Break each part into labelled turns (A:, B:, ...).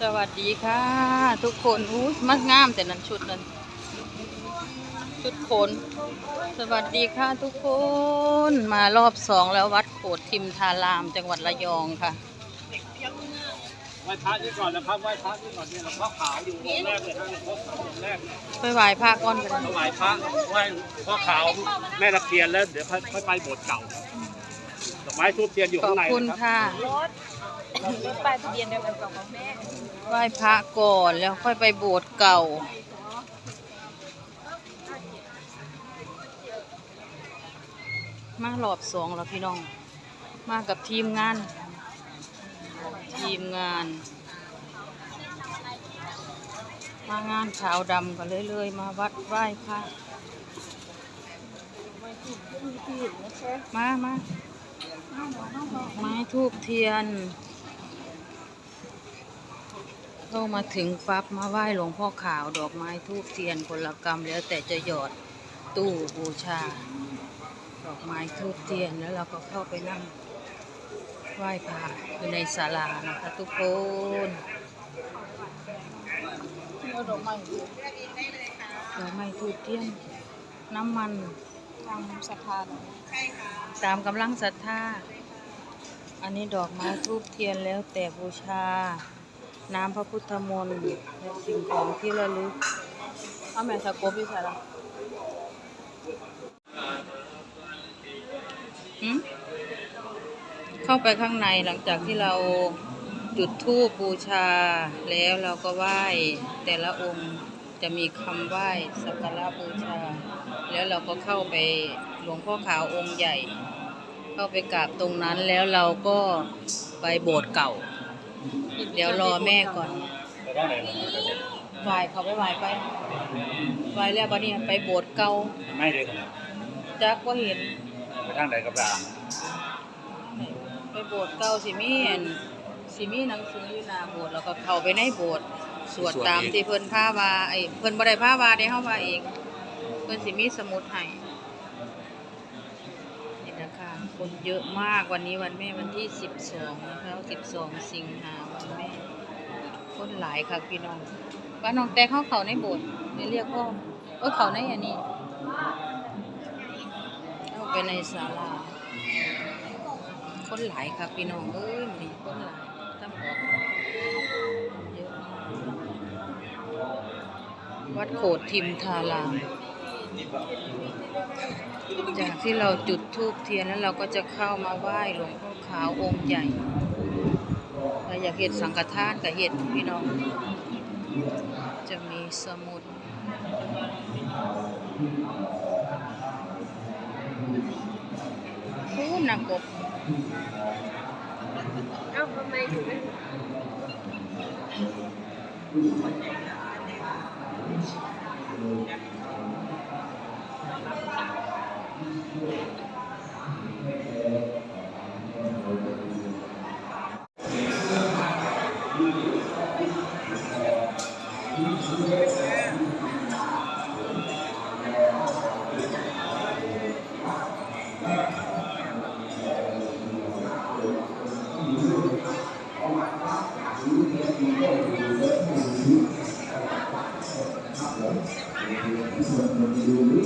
A: สวัสดีค่ะ ทุกคนอู้มักงามแต่นั้นชุดนั้นชุดโขนสวัสดีค่ะทุกคน มารอบสองแล้ววัดโขดทิมทาราม จังหวัดระยองค่ะ
B: ไหว้พระนี่ก่อนนะครับไหว้พระนี่ก่อนเนี่ยหลวงพ่อขาวอยู่องค์แรกเลยฮะหลวงพ่อขาวองค์แรก
A: ไปไหว้พระก้อนไป
B: ถวายพระไหว้หลวงพ่อขาวแม่ตะเคียนแล้วเดี๋ยวค่อยไปโบสถ์เก่าดอกไม้ทูบเทียนอยู่
A: ขอ
B: ข้า
A: บ
B: งใน
A: คุณ
B: นะครับ
A: ค่ะ
C: รถ ป้ายทะเบียนเดียวกันกับของแม่
A: ไหว้พระก่อนแล้วค่อยไปโบสถ์เก่า มารอบสองแล้วพี่น้อง มากับทีมงาน ทีมงาน มางานขาวดำกันเลยเลยๆ มาวัดไหว้พระมามาไม้ทูบเทียน เข้ามาถึงปั๊บมาไหว้หลวงพ่อขาวดอกไม้ทูบเทียนคนละกรรมแล้วแต่จะหยอดตู้บูชา ดอกไม้ทูบเทียนแล้วเราก็เข้าไปนั่งไหว้พระอยู่ในศาลานะคะทุกคน
C: เอาดอกไม้
A: ดอกไม้ทูบเทียนน้ำมัน
C: ทางสะพาน
A: ตามกำลังศรัทธาอันนี้ดอกไม้ทูบเทียนแล้วแต่บูชา น้ำพระพุทธมนต์และสิ่งของที่ระลึก
C: เอาแม่สกบอยู่ใส่ละ
A: เข้าไปข้างในหลังจากที่เราจุดธูปบูชา แล้วเราก็ไหว้แต่ละองค์จะมีคำไหว้สักการะบูชา แล้วเราก็เข้าไปหลวงพ่อขาวองค์ใหญ่ เข้าไปกราบตรงนั้นแล้วเราก็ไปโบสถ์เก่า เดี๋ยวรอแม่ก่อนไหว้เขาไปไหว้ไปไหว้แล้วบัดนี้ไปโบสถ์เก่า
B: ไม่เลยครับ
A: จักว่าเห็น
B: ไปทางใดกับด่าง
A: ไปโบสถ์เก่าสิมีอันสิมีหนังสืออยู่หน้าโบสถ์แล้วก็เข้าไปในโบสถ์สวดตามที่เพิ่นพาว่าไอ้เพิ่นบ่ได้พาว่าได้เฮาว่าเองเพิ่นสิมีสมุดให้นี่นะคะคนเยอะมากวันนี้วันแม่วันที่ 12 นะคะ 12 สิงหาวันแม่ คนหลายค่ะพี่น้องว่าน้องแต่เข้าเขาในโบสถ์นี่เรียกว่าเออเขาในอันนี้เข้าไปในศาลาคนหลายครับพี่น้องเอ้ยมีคนหลายตั้งออกเยอะมากวัดโขดทิมทารามจากที่เราจุดธูปเทียนแล้วเราก็จะเข้ามาไหว้หลวงพ่อขาวองค์ใหญ่ อยากเห็นสังฆทานกับเห็นพี่น้อง จะมีสมุดโอ้หนักกบ
C: เอ้าทำไมถึงไม่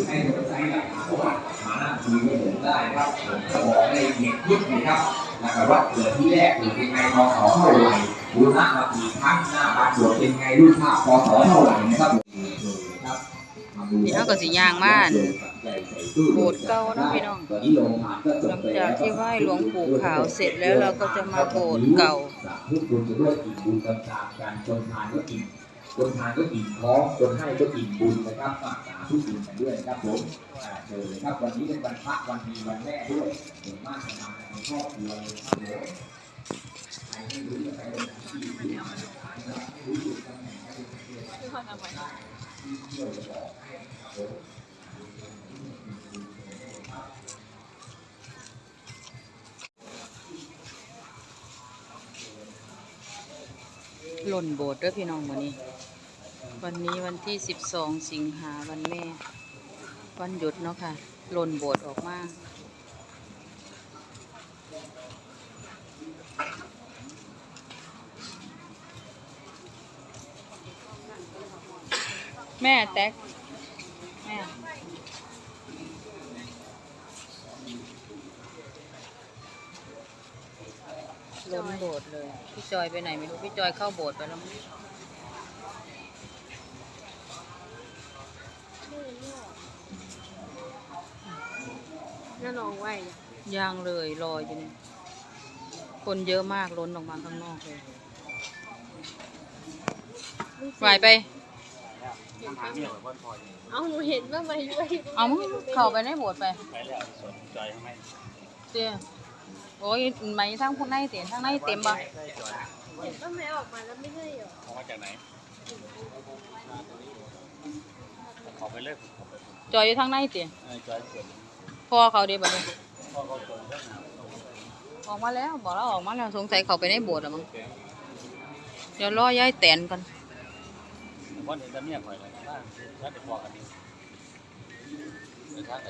D: ให้สนใจกับประวัติมาหน้าทีก็เห็นได้ครับผมจะบอกให้เด็กยุคนะครับนะครับว่าเกิดที่แรกเกิดเป็นไงพศเท่าไหร่บูรณะมากี่ครั้งหน้าบ้านสวนเป็นไงรูปภาพพศเท่าไหร่นะครับครับมาดู
A: พี่น้องก็สิย่างมานโบสถ์เก่านาะพี่น้องหลังจากที่ไหว้หลวงปู่ขาวเสร็จแล้วเราก็จะมาโบสถ์เก่า
D: คนทานก็อิ่มคนท้องคนให้ก็อิ่มบุญนะครับฝากสาธุบุญกันด้วยนะครับผมเชิญเลยครับวันนี้เป็นวันพระวันดีวันแม่ด้วยเห็นมากจะมาในครอบครัวเลยครับผมใครไม่รู้จะไปลงที่ที่ไหนนะครับไม่รู้จุดตำแหน่งไม่รู้จะเที่ยว
C: คือคนที่
D: เที่ยวจะบอกให้ครับผม
A: หล่นโบสถ์ด้วยพี่น้องวันนี้ วันนี้วันที่สิบสองสิงหาวันแม่ วันหยุดเนาะค่ะหล่นโบดออกมาก
E: แม่แตกแม่ ล้นโบสถ์เลย พี่จอยไปไหนไม่รู้ พี่จอยเข้าโบสถ์ไปแล้วมั้ง
C: ลองไหวเนี่ย
E: ย่างเลยรออยู่เนี่ยคนเยอะมากล้นออกมาข้างนอกเลยไหวไป
C: เอาหนูเห็นว่ามาด้วย
E: เอามึงเข้าไปในโบสถ์ไป
B: ไปแล้วสนใจทำไม
E: เตี้ยโอ้ยไหมทั้งคนในเต็มทั้งในเต็มปะ
C: เห็นว่าแม่ออกมาแล้วไม่ใช่เหรอ
B: เอามาจากไหนขอไปเลยขอไป
E: จอยอยู่ทั้งในเต็ม
B: ไอ้จอยส่วน
E: พ่อเขาเดียวบัดนี้
B: พ่อเขาส่วนเรื่องหนา
E: ออกมาแล้วบอกแล้วออกมาแล้วสงสัยเขาไปในโบสถ์แล้วมั้งเดี๋ยวรอยายแตนกัน
B: เพราะเห็นแต่เมียข่อยเลยนะถ้าจะพอกันดีเดี๋ยวท่านไหน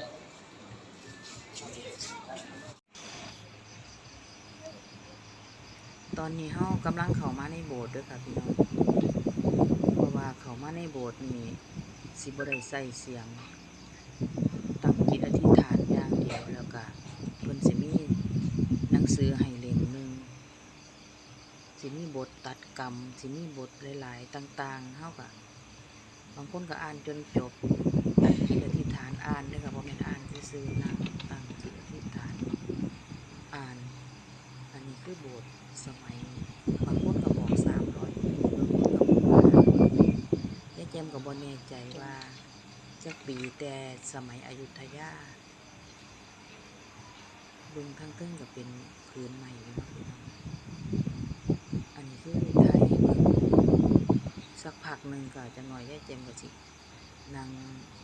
E: ตอนนี้เฮากำลังเข้ามาในโบสถ์เด้วยค่ะพี่น้องเพราะว่าเข้ามาในโบสถ์นี่สิบ่ได้ใส่เสียงตั้งจิตอธิษฐานอย่างเดียวแล้วก็เพิ่นสิมีหนัง สือให้เล่มหนึ่งสิมีบทตัดกรรม สิมีบทหลาย ๆ ต่าง ๆเฮาก็บบางคนก็อ่านจนจบตั้งจิตอธิษฐานอ่านเด้อค่ะบ่แม่นอ่านซื่อนะตั้งจิตอธิษฐานอ่าน อันนี้คือบสถ์สมัยบางคนก็บอกสามร้อยปีบางคนก็บอกว่าเจมกับบนแน่ใจว่าจะปีแต่สมัยอยุธยา เบึงทั้งเทิงก็เป็นพื้นใหม่อยู่เนะพี่น้องอันนี้คือไทยสักพักหนึ่งก็จะหน่อยแยายเจมก็สินั่ง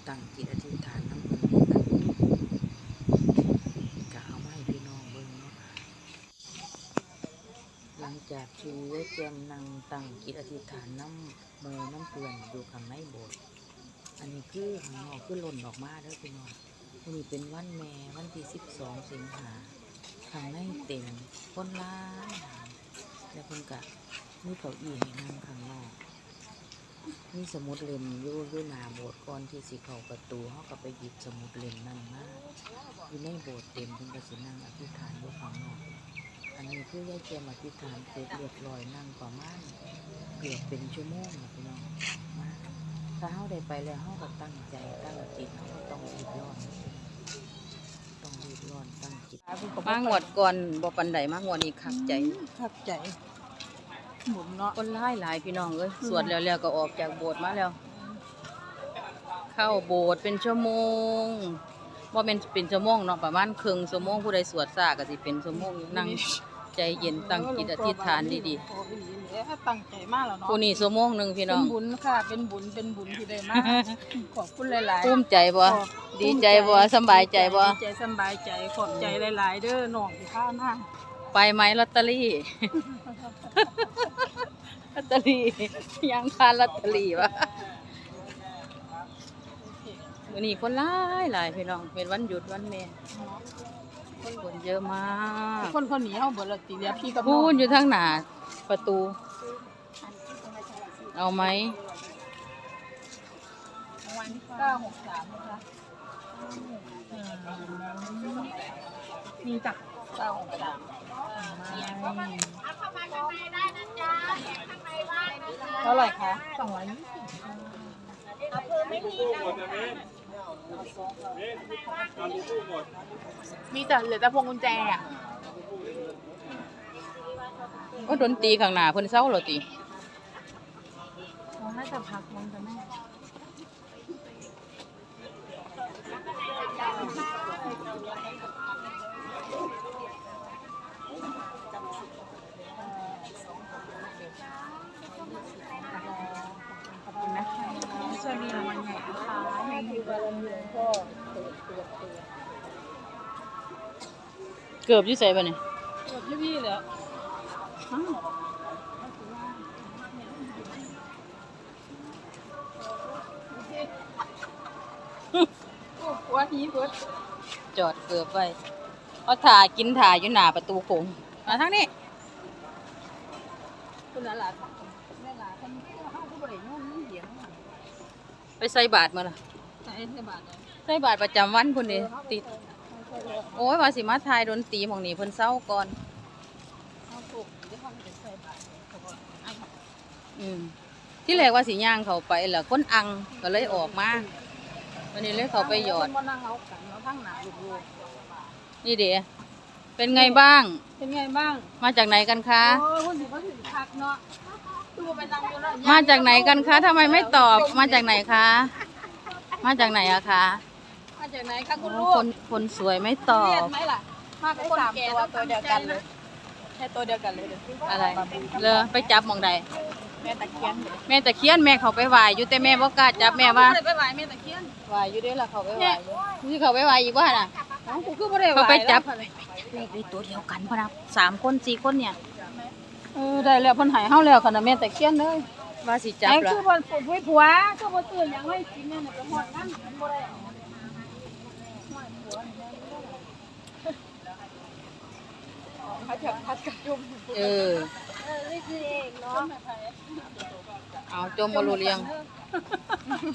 E: ตั้งจิตอธิษฐานน้ำเพิ่นด้วยกันก็เอาไม้พี่น้องเบิ่งเนาะหลังจากที่ได้เตรียมนั่งตั้งจิตอธิษฐานน้ำโมน้ำเกลือนอยู่ข้างในโบสถ์อันนี้คือข้างนอกคือหล่นออกมาเด้อพี่น้อง วันนี้เป็นวันแม่วันที่สิบสองสิงหาข้างในเต็มคนร้ายหลายแล้วเพิ่นกะมีเก้าอี้ให้นั่งข้างนอกมีสมุดเล่มยู่ยู่หนาโบสถ์ก่อนที่สิเข้าประตูเขาก็ไปหยิบสมุดเล่มนั่นมาอยู่ในโบสถ์เต็มเพิ่นก็สินั่งอธิษฐานอยู่ข้างนอกอันนี้คือยายเจมอธิษฐานเสร็จเรียบร้อยนั่งประมาณเกือบเป็นชั่วโมงนะพี่น้องมาถ้าเฮาได้ไปแล้วเฮาก็ตั้งใจตั้งจิตเฮาก็ต้องรีบร้อนต้อง ร้อนตั้งจิตมางวดก่อนบ่ปันใดมางวดนี้คักใจ
C: ขักใจหมุนเนาะ
E: คนไล่หลายพี่น้องเอ้ยสวดแล้วๆก็ออกจากโบสถ์มาแล้ว เข้าโบสถ์เป็นชั่วโมงว่าเป็นเป็นชั่วโมงเนาะประมาณครึ่งชั่วโมงผู้ใดสวดซาก็สิเป็นชั่วโมงนั่ง ใจเย็นตั้งจิตอธิษฐานดี
C: โอ้ยเนี่ยตั้งใจมากแล้ว
E: ๆ
C: เนาะ
E: ผู้นี้ชั่วโมงหนึงพี่น้
C: เป็
E: อนง
C: บุญค่ะ เป็นบุญ เป็นบุญที่ได้มากขอบคุณหลายๆ
E: ภูมิใจบ่
C: ขอบ
E: ดีใจบ่สำบายใจบ่
C: ดีใจสำบายใจ ขอบใจหลาย ๆ เด้อน้องที่ข้ามา
E: ไปไหมลอตเตอรี่ลอตเตอรี่ยังทานลอตเตอรี่วะวันนี้คนหลายหลายพี่น้องเป็นวันหยุดวันแม่ คนเยอะมาก
C: คนคนนี้เขาเบิดและตีเรียพี่กับน้
E: พู
C: อง
E: นอยู่ทางหน้าประตู เอาไหม
C: วันเก้าหกสามนะคะมีจักเก้าหกสามเท่าไหร่คะสองร้อยยี่สิบ มีแต่เหลือแต่พวงกุญแจอะ
E: ก็ดนตรีข้างหน้าเพิ่นเศร้าเหรอติ
C: น่าจะพักลงกันแม่ เกื
E: อบอยู่ไสบ่เนี่ย
C: เปิดให้พี่เหรออ้าวโอ้ว่าทีเบิด
E: จอดเกือบไว้เอาถ่ากินถ่าอยู่หน้าประตูโขงมาทางนี้
C: คุณหลานแม่หลานคนที่เข้าผู้บริโภคนี่เหียง
E: ไป
A: ใส่บาทมาล่ะ
C: ใส่ใส่บาทเลย
A: ใส่บาทประจำวันพุ่นนี่ติด โอ้ยว่าสิมาทายดนตรีหมองนี้เพิ่นเศร้าก่อน
C: เอาปลูกเดี๋ยวเขาจะใส่บาทเขาบอกไอ้เขา
A: อืมที่แรกว่าสิย่างเขาไปล่ะคนอังก็เลยออกมาวันนี้เลยเขาไปหยอด
C: คนมานั่งเอากันเอาทั้งหนาลูก
A: นี่เด๋เป็นไงบ้าง
C: ๆเป็นไงบ้าง
A: มาจากไหนกันคะ
C: โอ้ยคนสิเขาถึงคักเนาะตัวไปนั่งอยู่แล้ว
A: มาจากไหนกันคะทำไมไม่ตอบ มาจากไหนคะ มาจากไหนอะคะ
C: มา จากไหนคะคุณ
A: โอ้
C: ลูก
A: คนคนสวยไม่ตอ
C: เรีย
A: บ
C: นไหมล่ะมากับคนแก่ตัวเดียวกันเลยแค่ตัวเดียวกันเลยเด้อ
A: อะไร เลยไปจับหมองใด
C: แม่ตะเคียน
A: แม่ตะเคียนแม่เขาไปไหวอยู่แต่แม่บ่กล้าจับแม่ว่า
C: บ่ได้ไปไหว้แม่ตะเคียน
A: ไหวอยู่เด้อล่ะเขาไปไหวอยู่ที่เขาไปไหวอีกว่าน่ะ
C: น้องกูคือบ่ได้ไหว้
A: เขาไปจับ
C: แล้ว
A: เลขได้ตัวเดียวกันพะนะสามคนสี่คนเนี่ย
C: เออได้แล้วเพิ่นใหายเฮาแล้วขนาดแม่ตะเคียนเลย
A: ว่าสิจับ
C: ไอ้
A: ละ
C: คือบ่ปลูกไว้ผัวก็บ่ซื้อหยังให้กินเนี่ยน่ะไปฮอดนั้นมันบ่ได้เอาเขาจะพัดกับจุ่ม
A: เออ
C: เออนี่คือเองเนาะ
A: เอาจมบรูเรียง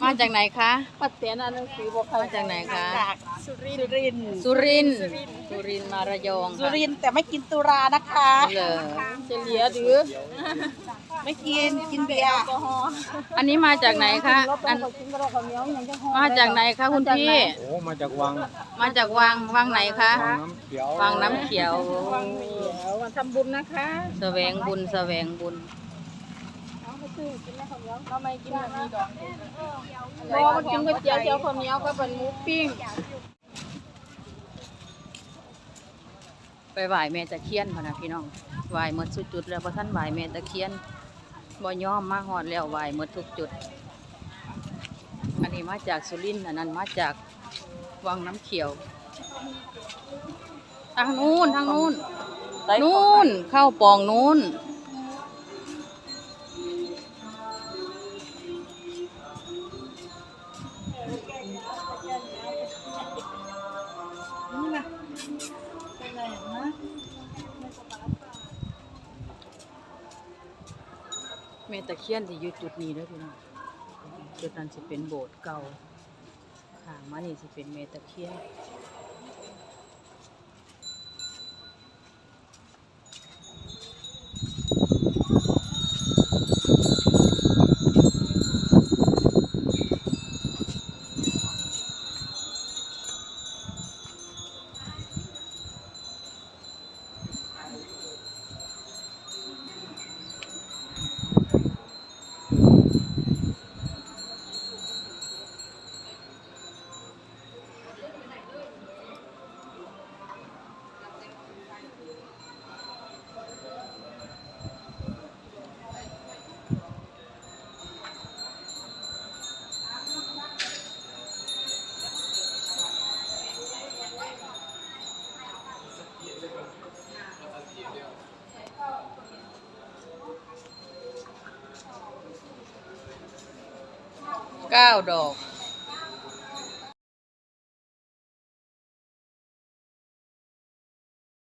A: มาจากไหนคะ
C: ปัดเตียนอันหนังสือบ่เข้า
A: มาจากไหนคะ
C: จาก สุรินทร์
A: สุรินทร์สุรินทร์มาระยอง
C: สุ
A: ค่ะ
C: รินทร์แต่ไม่กินสุรานะคะ
A: เหรอ
C: จะเหลียหรือ ไม่กินกินเบียร์แอลกอฮอล์
A: อันนี้มาจากไหนคะอัน
C: กินกระดอกข้าวเหนียวอย่างจะห่อ
A: มาจากไหนคะคุณพี่
F: โอ้ มาจากวัง
A: มาจากวังวังไหนคะ
F: วังน้ำเขียว
A: วังน้ำเขียว
C: วังเหนียวมาทำบุญนะคะ
A: แสวงบุญแสวงบุญ
C: เอาไปซื้อกินแล้วข้าวเหนียวเราไม่กินแบบนี้ดอกเพราะว่ามันกินก๋วยเตี๋ยวเจียวข้าวเหนียวก็เป็นหมูปิ้ง
A: ไปไหว้แม่ตะเคียนพะนะพี่น้องไหว้หมดสุดจุดแล้วพอท่านไหว้แม่ตะเคียนบ่ยอมมาหอดแล้วไหว้หมดทุกจุด อันนี้มาจากสุรินทร์อันนั้นมาจากวังน้ำเขียว ทางนู้นทางนู้นนู้นเข้าปองนู้น
C: นี่นะเป็นไรนะ
A: แม่ตะเคียนที่อยู่จุดนี้เด้อพี่น้องจุดนั้นจะเป็นโบสถ์เก่าข้างมานี่จะเป็นแม่ตะเคียน เก้าดอก